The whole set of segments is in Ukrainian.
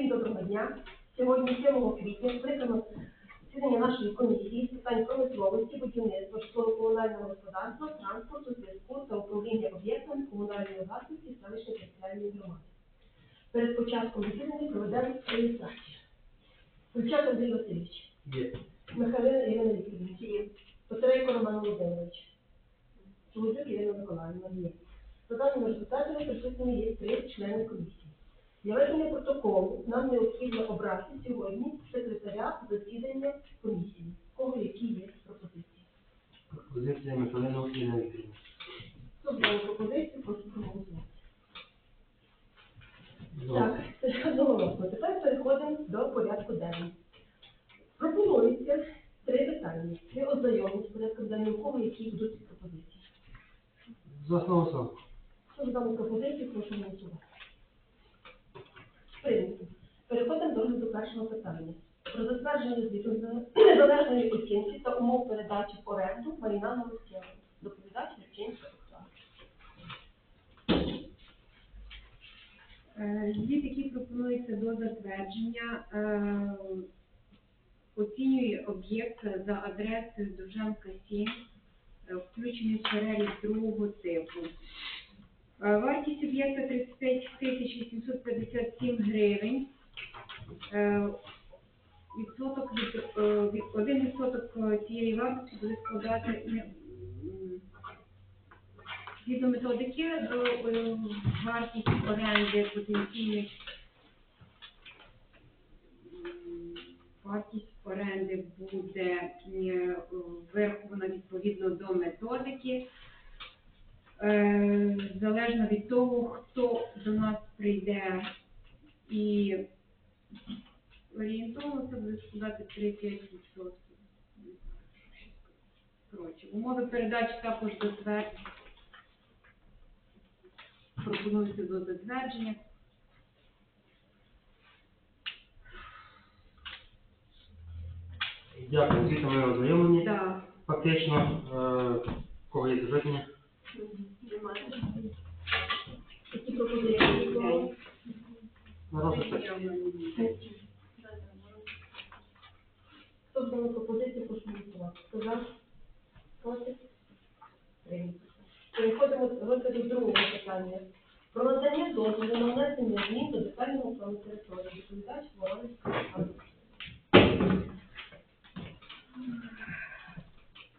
Всім доброго дня. Сьогодні, 7 квітня, скликано засідання нашої комісії з питань промисловості, будівництва, житлово-комунального господарства, транспорту, зв'язку та управління об'єктами комунальної власності селищної територіальної громади. Перед початком засідання проведемо реєстрацію. Кульчак Андрій Васильович, Є. Михайлина Ірина Вікторівна, Петрейко Роман Володимирович, Чоловік Ірина Миколаївна є. За даними результатами присутніми є три члени комісії. Для ведення протоколу нам необхідно обрати сьогодні секретаря засідання комісії. Кого які є пропозиції? Пропозиція Михайлина Ірина Вікторівна. Хто за пропозицію, прошу проголосувати. Так, це одноголосно. Тепер переходимо до порядку денного. Пропонується три питання. Ми ознайомимося з порядком денним, кого які будуть пропозиції. За основу сам. Хто за дану пропозицію, прошу голосувати. Прийнято. Переходимо до розгляду першого питання. Про затвердження звіту незалежної оцінки та умов передачі в оренду майна на місцеву. Доповідач Левчинська Оксана. Е, Звіт, який пропонується до затвердження, е, оцінює об'єкт за адресою Довжанка 7, е, включений в перелік другого типу. Вартість об'єкта 35 тисяч 857 гривень. Е, Відсоток від, е, від- один відсоток е, цієї вартості буде складати Згідно методики, е, е, вартість оренди потенційних вартість оренди буде е, вирахована відповідно до методики. Е, Залежно від того, хто до нас прийде і орієнтовно це буде складати 35%. Коротше, умови передачі також затверджені пропонується до затвердження. Дякую. Звідти ми ознайомлені. Так, Фактично, е, кого є запитання? Немає. Які пропозиції? На розгляд так. Хто за дану пропозицію, прошу голосувати. За? Проти? Прийнято. Переходимо до розгляду другого питання. Про надання дозволу на внесення змін до детального території. Доповідач Воронець Олександр.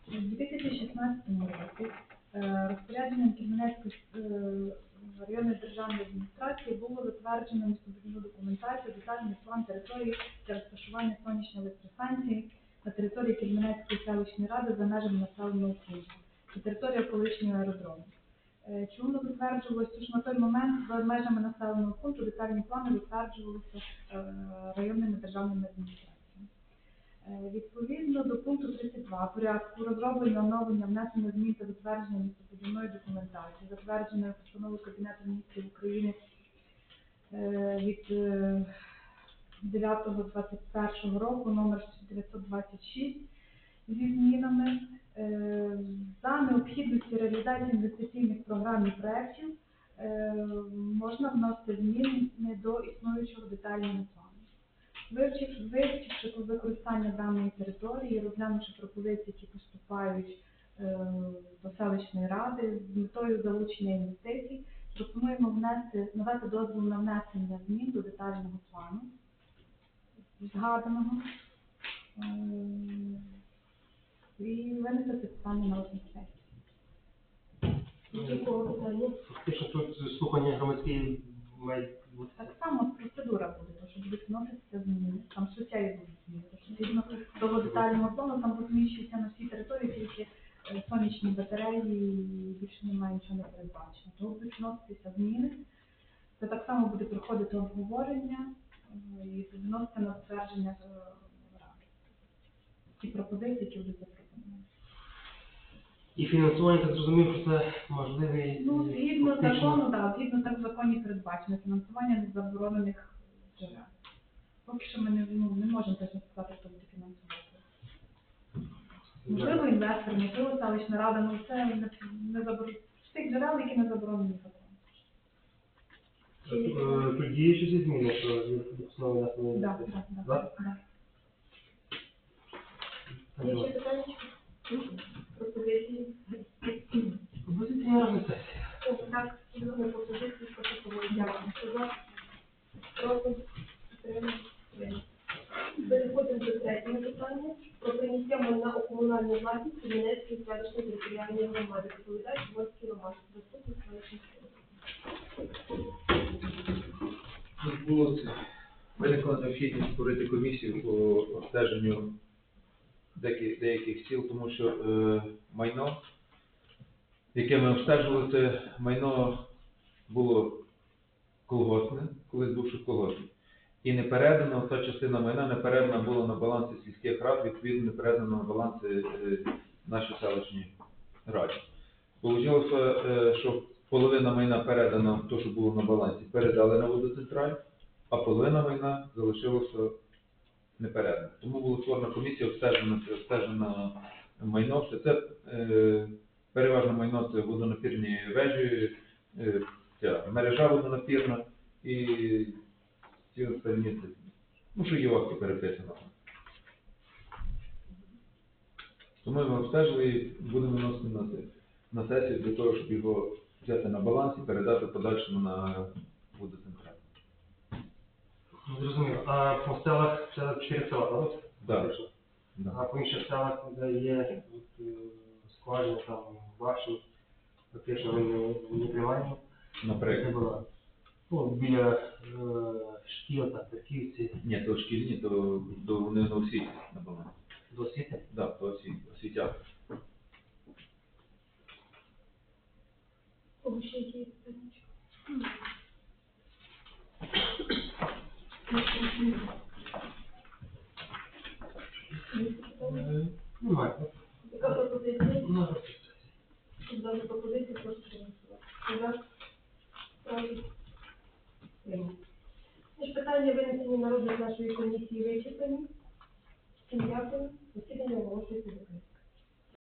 У 2016 році е, розпорядженням Кременецької е, районної державної адміністрації було затверджено містобудівну документацію, детальний план території для розташування сонячної електростанції на території Кременецької селищної ради за межами населеного пункту. Це територія колишнього аеродрому. Е, Чому затверджувалося? Що на той момент за межами населеного пункту детальні плани затверджувалися е, районними державними адміністраціями. Е, Відповідно до пункту 32 порядку розроблення, оновлення, внесення змін та затвердження містобудівної документації, затвердженої постановою Кабінету міністрів України від е, 9.21 року номер 926 зі змінами е, за необхідності реалізації інвестиційних програм і проєктів е, можна вносити зміни до існуючого детального плану. Вивчивши, використання даної території, розглянувши пропозиції, які поступають е, до селищної ради з метою залучення інвестицій, пропонуємо внести, надати дозвіл на внесення змін до детального плану згаданого е, і винести це питання на кого питання? Фактично тут слухання громадські мають бути. Так само процедура буде, тому що будуть вноситися зміни, там суттєві будуть зміни. Тому що Згідно того детального плану там розміщується на е, сонячні батареї більше немає нічого не передбачено. Тому будуть вноситися зміни. Це так само буде проходити обговорення е, і вносити на затвердження е, ради. Ті пропозиції, які будуть запропоновані. І фінансування, так зрозумів, що це можливий. Ну, згідно закону, так, згідно так в законі передбачено фінансування незаборонених джерел. Поки що ми не, ну, не можемо точно сказати, хто буде фінансувати. Можливо, інвестор, можливо, селищна рада, ну це не, не забор... з тих джерел, які не заборонені законом. Е, Тоді щось зміни, що допустимо внесення. Да, да, да, Да? да. Є ще питання? Пропозиції? Пропозиція на сесії. Так, згодна пропозиції, прошу голосувати. Хто за? Проти? Підтримуємо. Прийнято. Переходимо до третього питання. Про прийняття майна у комунальну власність Кам'янецької селищної територіальної громади. Відповідає Шуманський Роман. Заступник селищної Відбулося виникла необхідність створити комісію по обстеженню деяких, деяких сіл, тому що е, майно, яке ми обстежували, це майно було колгоспне, колись бувши колгоспне. І не передано, та частина майна не передана була на баланси сільських рад, відповідно не передана на баланси е, нашій селищній раді. Получилося, е, що половина майна передана, то, що було на балансі, передали на водоцентраль, а половина майна залишилося не передана. Тому була створена комісія, обстежена, обстежена майно. Все це е, переважно майно це водонапірні вежі, ця мережа водонапірна і ці остальні, ну, що єваки переписано. Тому ми обстежили і будемо виносити на, на сесію для того, щоб його взяти на баланс і передати подальшому на водоцентраль. Ну, Зрозуміло. А по селах це чотири села, так? Да. Да. А по інших селах, де є от, е, там башні, фактично вони не приймаємо. Не Наприклад. було. Ну, біля е, шкіл та церківці Ні, то шкільні, то, то вони на освіті на балансі. до освіти. Да, то освіт, освітян. Кого ще які питання? Немає. Яка пропозиція? Розгляд сесії. Щоб дати пропозицію, прошу проголосувати. Хто за? Проти? Прийнято. Тож питання винесені на розгляд нашої комісії вичерпані. Всім дякую. Засідання оголошується закритим.